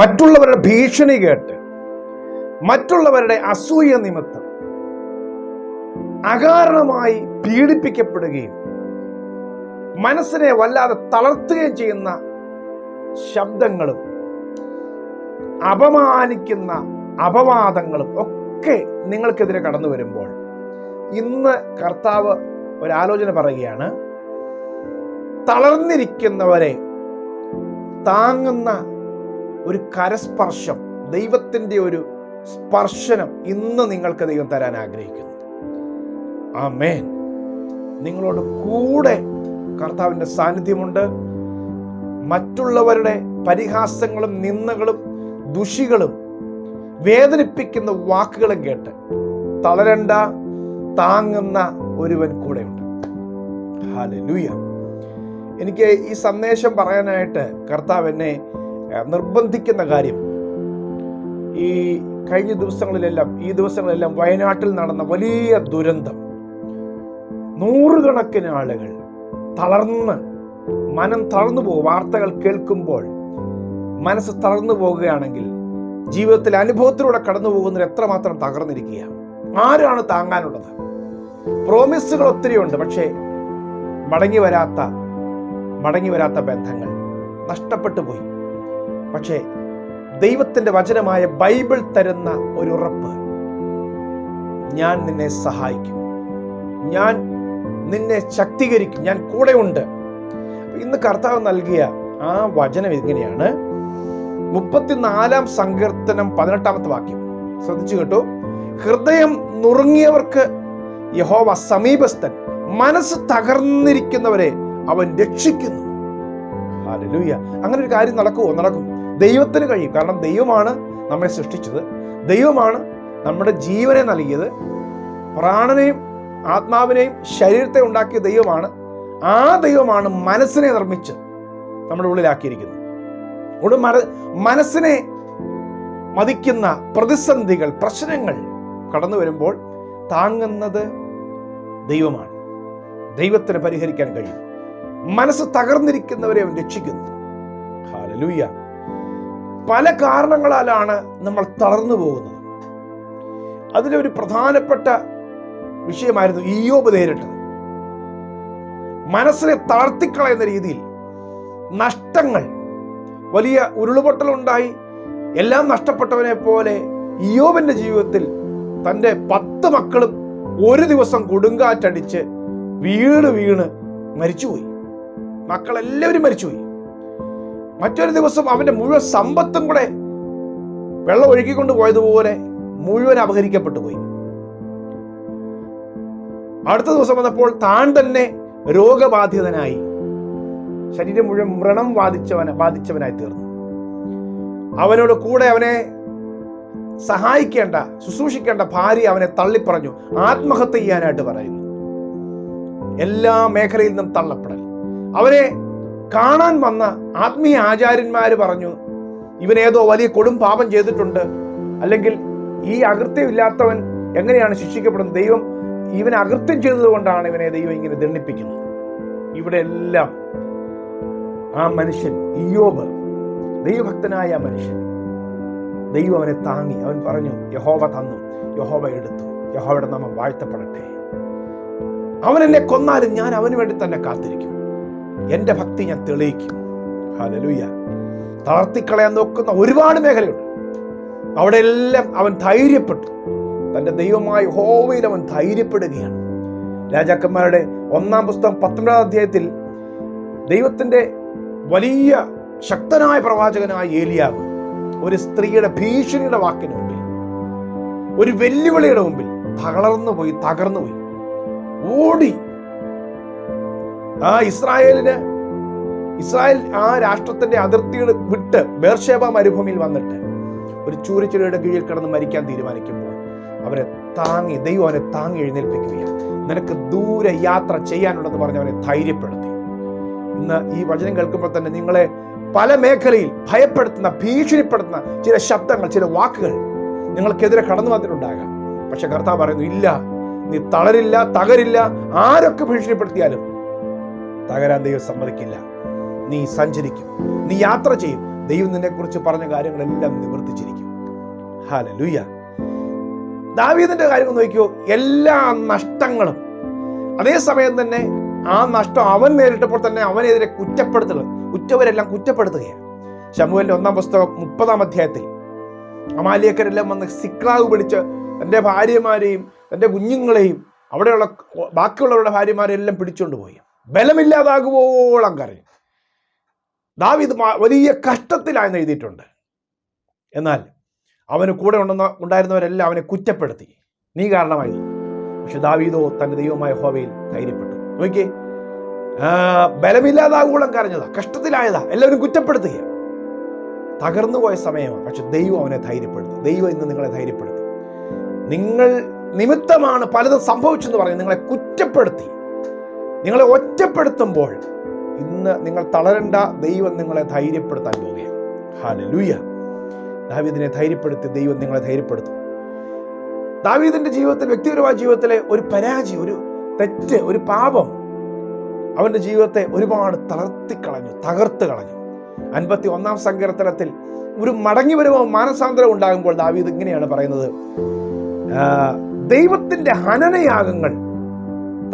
മറ്റുള്ളവരുടെ ഭീഷണി കേട്ട് മറ്റുള്ളവരുടെ അസൂയ നിമിത്തം അകാരണമായി പീഡിപ്പിക്കപ്പെടുകയും മനസ്സിനെ വല്ലാതെ തളർത്തുകയും ചെയ്യുന്ന ശബ്ദങ്ങളും അപമാനിക്കുന്ന അപവാദങ്ങളും ഒക്കെ നിങ്ങൾക്കെതിരെ കടന്നു വരുമ്പോൾ ഇന്ന് കർത്താവ് ഒരാലോചന പറയുകയാണ്. തളർന്നിരിക്കുന്നവരെ താങ്ങുന്ന ഒരു കരസ്പർശം ദൈവത്തിന്റെ ഒരു സ്പർശനം ഇന്ന് നിങ്ങൾക്ക് ദൈവം തരാൻ ആഗ്രഹിക്കുന്നു. ആ മേൻ നിങ്ങളോട് കൂടെ കർത്താവിന്റെ സാന്നിധ്യമുണ്ട്. മറ്റുള്ളവരുടെ പരിഹാസങ്ങളും നിന്ദകളും ദുഷികളും വേദനിപ്പിക്കുന്ന വാക്കുകളും കേട്ട് തളരണ്ട താങ്ങുന്ന ഒരുവൻ കൂടെയുണ്ട്. ഹാലലൂയ എനിക്ക് ഈ സന്ദേശം പറയാനായിട്ട് കർത്താവ് എന്നെ നിർബന്ധിക്കുന്ന കാര്യം. ഈ കഴിഞ്ഞ ദിവസങ്ങളിലെല്ലാം ഈ ദിവസങ്ങളിലെല്ലാം വയനാട്ടിൽ നടന്ന വലിയ ദുരന്തം. നൂറുകണക്കിന് ആളുകൾ തളർന്ന് മനം തളർന്നു പോകും. വാർത്തകൾ കേൾക്കുമ്പോൾ മനസ്സ് തളർന്നു പോകുകയാണെങ്കിൽ ജീവിതത്തിൽ അനുഭവത്തിലൂടെ കടന്നു പോകുന്നവർ എത്രമാത്രം തകർന്നിരിക്കുക ആരാണ് താങ്ങാനുള്ളത്? പ്രോമിസുകൾ ഒത്തിരിയുണ്ട് പക്ഷേ മടങ്ങി വരാത്ത മടങ്ങി വരാത്ത ബന്ധങ്ങൾ നഷ്ടപ്പെട്ടു പോയി. പക്ഷേ ദൈവത്തിന്റെ വചനമായ ബൈബിൾ തരുന്ന ഒരു ഉറപ്പ് ഞാൻ നിന്നെ സഹായിക്കും. ഞാൻ നിന്നെ ശക്തീകരിക്കും. ഞാൻ കൂടെയുണ്ട്. ഇന്ന് കർത്താവ് നൽകിയ ആ വചനം ഇങ്ങനെയാണ്. മുപ്പത്തിനാലാം സങ്കീർത്തനം പതിനെട്ടാമത്തെ വാക്യം. ശ്രദ്ധിച്ചു കേട്ടോ. ഹൃദയം നുറുങ്ങിയവർക്ക് യഹോവ സമീപസ്ഥൻ മനസ്സ് തകർന്നിരിക്കുന്നവരെ അവൻ രക്ഷിക്കുന്നു. അങ്ങനെ ഒരു കാര്യം നടക്കുമോ നടക്കും. ദൈവത്തിന് കഴിയും. കാരണം ദൈവമാണ് നമ്മെ സൃഷ്ടിച്ചത്. ദൈവമാണ് നമ്മുടെ ജീവനെ നൽകിയത്. പ്രാണനെയും ആത്മാവിനെയും ശരീരത്തെ ഉണ്ടാക്കിയ ദൈവമാണ്. ആ ദൈവമാണ് മനസ്സിനെ നിർമ്മിച്ച് നമ്മുടെ ഉള്ളിലാക്കിയിരിക്കുന്നത്. അതുകൊണ്ട് മന മനസ്സിനെ മതിക്കുന്ന പ്രതിസന്ധികൾ പ്രശ്നങ്ങൾ കടന്നു വരുമ്പോൾ താങ്ങുന്നത് ദൈവമാണ്. ദൈവത്തിന് പരിഹരിക്കാൻ കഴിയും. മനസ്സ് തകർന്നിരിക്കുന്നവരെ അവൻ രക്ഷിക്കുന്നു. ഹാലലൂയ. പല കാരണങ്ങളാലാണ് നമ്മൾ തളർന്നു പോകുന്നത്. അതിലൊരു പ്രധാനപ്പെട്ട വിഷയമായിരുന്നു ഈയോബ് നേരിട്ടത്. മനസ്സിനെ തളർത്തിക്കളയുന്ന രീതിയിൽ നഷ്ടങ്ങൾ വലിയ ഉരുളുപൊട്ടലുണ്ടായി എല്ലാം നഷ്ടപ്പെട്ടവനെ പോലെ ഇയോബിന്റെ ജീവിതത്തിൽ തന്റെ പത്ത് മക്കളും ഒരു ദിവസം കൊടുങ്കാറ്റടിച്ച് വീണ് വീണ് മരിച്ചുപോയി. മക്കളെല്ലാവരും മരിച്ചുപോയി. മറ്റൊരു ദിവസം അവന്റെ മുഴുവൻ സമ്പത്തും കൂടെ വെള്ളം ഒഴുക്കിക്കൊണ്ട് പോയതുപോലെ മുഴുവൻ അപഹരിക്കപ്പെട്ടു പോയി. അടുത്ത ദിവസം വന്നപ്പോൾ താൻ തന്നെ രോഗബാധിതനായി. ശരീരം മുഴുവൻ വ്രണം ബാധിച്ചവന ബാധിച്ചവനായി തീർന്നു. അവനോട് കൂടെ അവനെ സഹായിക്കേണ്ട ശുശ്രൂഷിക്കേണ്ട ഭാര്യ അവനെ തള്ളിപ്പറഞ്ഞു. ആത്മഹത്യ ചെയ്യാനായിട്ട് പറയുന്നു. എല്ലാ മേഖലയിൽ നിന്നും തള്ളപ്പെടൽ. അവനെ കാണാൻ വന്ന ആത്മീയ ആചാര്യന്മാർ പറഞ്ഞു ഇവനേതോ വലിയ കൊടും പാപം ചെയ്തിട്ടുണ്ട്. അല്ലെങ്കിൽ ഈ അകൃത്യമില്ലാത്തവൻ എങ്ങനെയാണ് ശിക്ഷിക്കപ്പെടുന്നത്? ദൈവം ഇവനെ അകൃത്യം ചെയ്തതുകൊണ്ടാണ് ഇവനെ ദൈവം ഇങ്ങനെ ദണ്ണിപ്പിക്കുന്നത് ഇവിടെ എല്ലാം ആ മനുഷ്യൻ ഇയോബ് ദൈവഭക്തനായ ആ മനുഷ്യൻ ദൈവം അവനെ താങ്ങി. അവൻ പറഞ്ഞു യഹോവ തന്നു യഹോവ എടുത്തു യഹോവയുടെ നാമം വാഴ്ത്തപ്പെടട്ടെ. അവൻ എന്നെ കൊന്നാലും ഞാൻ അവന് വേണ്ടി തന്നെ കാത്തിരിക്കും. എന്റെ ഭക്തി ഞാൻ തെളിയിക്കും. ഹല്ലേലൂയ. തളർത്തിക്കളയാൻ നോക്കുന്ന ഒരുപാട് മേഖലയുണ്ട്. അവിടെ എല്ലാം അവൻ ധൈര്യപ്പെട്ടു. തന്റെ ദൈവമായ ഹോവയിൽ അവൻ ധൈര്യപ്പെടുകയാണ്. രാജാക്കന്മാരുടെ ഒന്നാം പുസ്തകം പത്തൊമ്പതാം അധ്യായത്തിൽ ദൈവത്തിന്റെ വലിയ ശക്തനായ പ്രവാചകനായ ഏലിയാവ് ഒരു സ്ത്രീയുടെ ഭീഷണിയുടെ വാക്കിന് മുമ്പിൽ ഒരു വെല്ലുവിളിയുടെ മുമ്പിൽ തളർന്നു പോയി തകർന്നു പോയി ഓടി ആ ഇസ്രായേലിന് ഇസ്രായേൽ ആ രാഷ്ട്രത്തിന്റെ അതിർത്തികൾ വിട്ട് ബേർഷേബ മരുഭൂമിയിൽ വന്നിട്ട് ഒരു ചൂരച്ചിലയുടെ കീഴിൽ കിടന്ന് മരിക്കാൻ തീരുമാനിക്കുമ്പോൾ അവരെ താങ്ങി ദൈവം അവനെ താങ്ങി എഴുന്നേൽപ്പിക്കുകയാണ്. നിനക്ക് ദൂരെ യാത്ര ചെയ്യാനുണ്ടെന്ന് പറഞ്ഞ് അവനെ ധൈര്യപ്പെടുത്തി. ഇന്ന് ഈ വചനം കേൾക്കുമ്പോൾ തന്നെ നിങ്ങളെ പല മേഖലയിൽ ഭയപ്പെടുത്തുന്ന ഭീഷണിപ്പെടുത്തുന്ന ചില ശബ്ദങ്ങൾ ചില വാക്കുകൾ നിങ്ങൾക്കെതിരെ കടന്നു വന്നിട്ടുണ്ടാകാം. പക്ഷെ കർത്താവ് പറയുന്നു ഇല്ല നീ തളരില്ല തകരില്ല ആരൊക്കെ ഭീഷണിപ്പെടുത്തിയാലും തകരാൻ ദൈവം സമ്മതിക്കില്ല. നീ സഞ്ചരിക്കും. നീ യാത്ര ചെയ്യും. ദൈവം നിന്നെക്കുറിച്ച് പറഞ്ഞ കാര്യങ്ങളെല്ലാം നിവർത്തിച്ചിരിക്കും. ഹാല ലൂയ്യ ദാവീദിന്റെ കാര്യം നോക്കിയോ എല്ലാ നഷ്ടങ്ങളും. അതേസമയം തന്നെ ആ നഷ്ടം അവൻ നേരിട്ടപ്പോൾ തന്നെ അവനെതിരെ കുറ്റപ്പെടുത്തുക കുറ്റവരെല്ലാം കുറ്റപ്പെടുത്തുകയാണ്. ശമുവലിന്റെ ഒന്നാം പുസ്തകം മുപ്പതാം അധ്യായത്തിൽ. അമാലിയക്കരെല്ലാം വന്ന് സിക്ലാവ് പിടിച്ച് തന്റെ ഭാര്യമാരെയും തന്റെ കുഞ്ഞുങ്ങളെയും അവിടെയുള്ള ബാക്കിയുള്ളവരുടെ ഭാര്യമാരെല്ലാം പിടിച്ചുകൊണ്ട് പോയി. ബലമില്ലാതാകുവോളം കരഞ്ഞു ദാവിദ് വലിയ കഷ്ടത്തിലായെന്ന് എഴുതിയിട്ടുണ്ട്. എന്നാൽ അവന് കൂടെ ഉണ്ടെന്ന ഉണ്ടായിരുന്നവരെല്ലാം അവനെ കുറ്റപ്പെടുത്തി. നീ കാരണമായി പക്ഷെ ദാവീദോ തന്റെ ദൈവമായ ഹോവയിൽ ധൈര്യപ്പെട്ടു. നോക്കിയേ. ബലമില്ലാതാകുവോളം കരഞ്ഞതാ കഷ്ടത്തിലായതാ എല്ലാവരും കുറ്റപ്പെടുത്തുക. തകർന്നു പോയ സമയമാണ് പക്ഷെ ദൈവം അവനെ ധൈര്യപ്പെടുത്തി. ദൈവം ഇന്ന് നിങ്ങളെ ധൈര്യപ്പെടുത്തി. നിങ്ങൾ നിമിത്തമാണ് പലതും സംഭവിച്ചെന്ന് പറഞ്ഞ് നിങ്ങളെ കുറ്റപ്പെടുത്തി. നിങ്ങളെ ഒറ്റപ്പെടുത്തുമ്പോൾ ഇന്ന് നിങ്ങൾ തളരണ്ട ദൈവം നിങ്ങളെ ധൈര്യപ്പെടുത്താൻ പോവുകയാണ്. ഹാലലൂയ ദാവീദിനെ ധൈര്യപ്പെടുത്തി ദൈവം നിങ്ങളെ ധൈര്യപ്പെടുത്തും. ദാവീദിന്റെ ജീവിതത്തിൽ വ്യക്തിപരമായ ജീവിതത്തിലെ ഒരു പരാജയം ഒരു തെറ്റ് ഒരു പാപം അവന്റെ ജീവിതത്തെ ഒരുപാട് തളർത്തിക്കളഞ്ഞു തകർത്ത് കളഞ്ഞു. അൻപത്തി ഒന്നാം സങ്കീർത്തനത്തിൽ ഒരു മടങ്ങി വരുമോ മാനസാന്തരം ഉണ്ടാകുമ്പോൾ ദാവീദ് ഇങ്ങനെയാണ് പറയുന്നത്. ദൈവത്തിന്റെ ഹനനയാഗങ്ങൾ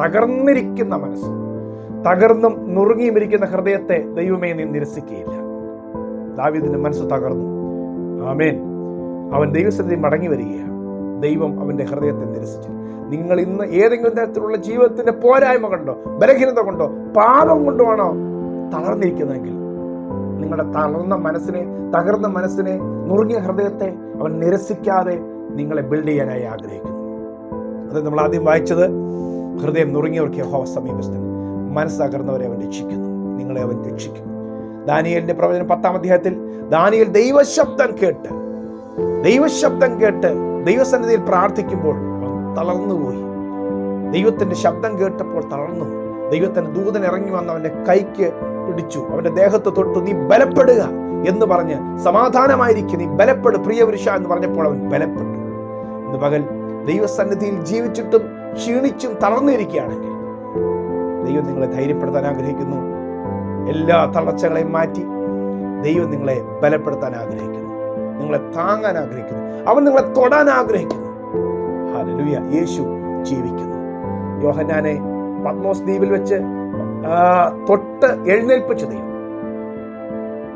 തകർന്നിരിക്കുന്ന മനസ്സ്. തകർന്നും നുറുങ്ങിയും ഇരിക്കുന്ന ഹൃദയത്തെ ദൈവമേ നീ നിരസിക്കുകയില്ല. ദാവീദിന്റെ മനസ്സ് തകർന്നു. ആമേൻ. അവൻ ദൈവസ്ഥിതി മടങ്ങി വരികയാണ്. ദൈവം അവന്റെ ഹൃദയത്തെ നിരസിച്ചു. നിങ്ങൾ ഇന്ന് ഏതെങ്കിലും തരത്തിലുള്ള ജീവിതത്തിന്റെ പോരായ്മ കൊണ്ടോ ബലഹീനത കൊണ്ടോ പാപം കൊണ്ടോ ആണോ തളർന്നിരിക്കുന്നതെങ്കിൽ നിങ്ങളുടെ തളർന്ന മനസ്സിനെ തകർന്ന മനസ്സിനെ നുറുങ്ങിയ ഹൃദയത്തെ അവൻ നിരസിക്കാതെ നിങ്ങളെ ബിൽഡ് ചെയ്യാനായി ആഗ്രഹിക്കുന്നു. അത് നമ്മൾ ആദ്യം വായിച്ചത് ഹൃദയം നുറുങ്ങിയവർക്ക് യഹോവ സമീപസ്ഥൻ. മനസ്സകർന്നവരെ അവൻ രക്ഷിക്കുന്നു. നിങ്ങളെ അവൻ രക്ഷിക്കും ദാനിയലിന്റെ പ്രവചനം പത്താം അധ്യായത്തിൽ ദാനിയൽ ദൈവശബ്ദം കേട്ട് ദൈവശബ്ദം കേട്ട് ദൈവസന്നിധിയിൽ പ്രാർത്ഥിക്കുമ്പോൾ തളർന്നുപോയി. ദൈവത്തിന്റെ ശബ്ദം കേട്ടപ്പോൾ തളർന്നു. ദൈവത്തിന്റെ ദൂതൻ ഇറങ്ങി വന്ന് അവന്റെ കൈക്ക് പിടിച്ചു. അവന്റെ ദേഹത്ത് തൊട്ടു നീ ബലപ്പെടുക എന്ന് പറഞ്ഞ് സമാധാനമായിരിക്കും. നീ ബലപ്പെടു പ്രിയപുരുഷ എന്ന് പറഞ്ഞപ്പോൾ അവൻ ബലപ്പെട്ടു. ഇന്ന് പകൽ ദൈവസന്നിധിയിൽ ജീവിച്ചിട്ടും ക്ഷീണിച്ചും തളർന്നിരിക്കുകയാണെങ്കിൽ ദൈവം നിങ്ങളെ ധൈര്യപ്പെടുത്താൻ ആഗ്രഹിക്കുന്നു. എല്ലാ തളർച്ചകളെയും മാറ്റി ദൈവം നിങ്ങളെ ബലപ്പെടുത്താൻ ആഗ്രഹിക്കുന്നു. നിങ്ങളെ താങ്ങാൻ ആഗ്രഹിക്കുന്നു. അവൻ നിങ്ങളെ തൊടാൻ ആഗ്രഹിക്കുന്നു. ഹലലുയ യേശു ജീവിക്കുന്നു. യോഹന്നാനെ പത്മോസ് ദ്വീപിൽ വെച്ച് തൊട്ട് എഴുന്നേൽപ്പിച്ചു ദൈവം.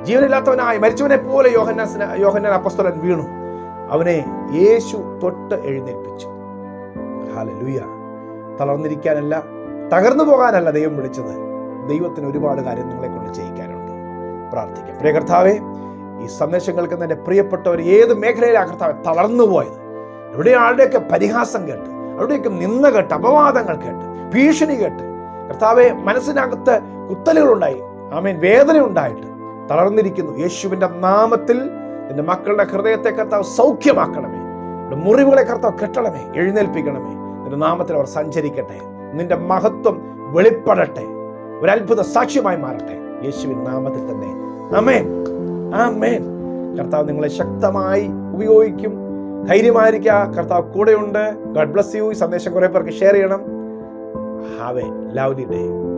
ജീവനില്ലാത്തവനായി മരിച്ചവനെ പോലെ യോഹന്നാസിന് യോഹന്നാൻ അപ്പസ്തലൻ വീണു. അവനെ യേശു തൊട്ട് എഴുന്നേൽപ്പിച്ചു. ഹാലലുയ തളർന്നിരിക്കാനല്ല തകർന്നു പോകാനല്ല ദൈവം വിളിച്ചത്. ദൈവത്തിന് ഒരുപാട് കാര്യം നിങ്ങളെ കൊണ്ട് ചെയ്യിക്കാനുണ്ട്. പ്രാർത്ഥിക്കാം. പ്രിയ കർത്താവേ ഈ സന്ദേശം കേൾക്കുന്ന എന്റെ പ്രിയപ്പെട്ടവർ ഏത് മേഖലയിലാണ് കർത്താവ് തളർന്നു പോയത്? എവിടെ ആളുടെയൊക്കെ പരിഹാസം കേട്ട് അവിടെയൊക്കെ നിന്ന കേട്ട് അപവാദങ്ങൾ കേട്ട് ഭീഷണി കേട്ട്? കർത്താവെ മനസ്സിനകത്ത് കുത്തലുകളുണ്ടായി. ആമേൻ. വേദന ഉണ്ടായിട്ട് തളർന്നിരിക്കുന്നു. യേശുവിന്റെ നാമത്തിൽ എന്റെ മക്കളുടെ ഹൃദയത്തെ കർത്താവ് സൗഖ്യമാക്കണമേ. മുറിവുകളെ കർത്താവ് കെട്ടണമേ. എഴുന്നേൽപ്പിക്കണമേ. നിന്റെ നാമത്തിൽ അവർ സഞ്ചരിക്കട്ടെ. നിന്റെ മഹത്വം വെളിപ്പെടട്ടെ. ഒരു അത്ഭുത സാക്ഷ്യമായി മാറട്ടെ. യേശുവിൻ നാമത്തിൽ തന്നെ. അമേൻ ആമേൻ. കർത്താവ് നിങ്ങളെ ശക്തമായി ഉപയോഗിക്കും. ധൈര്യമായിരിക്കുക. കർത്താവ് കൂടെയുണ്ട്. ഗഡ് ബ്ലസ് യു ഈ സന്ദേശം കുറെ പേർക്ക് ഷെയർ ചെയ്യണം. Have A lovely day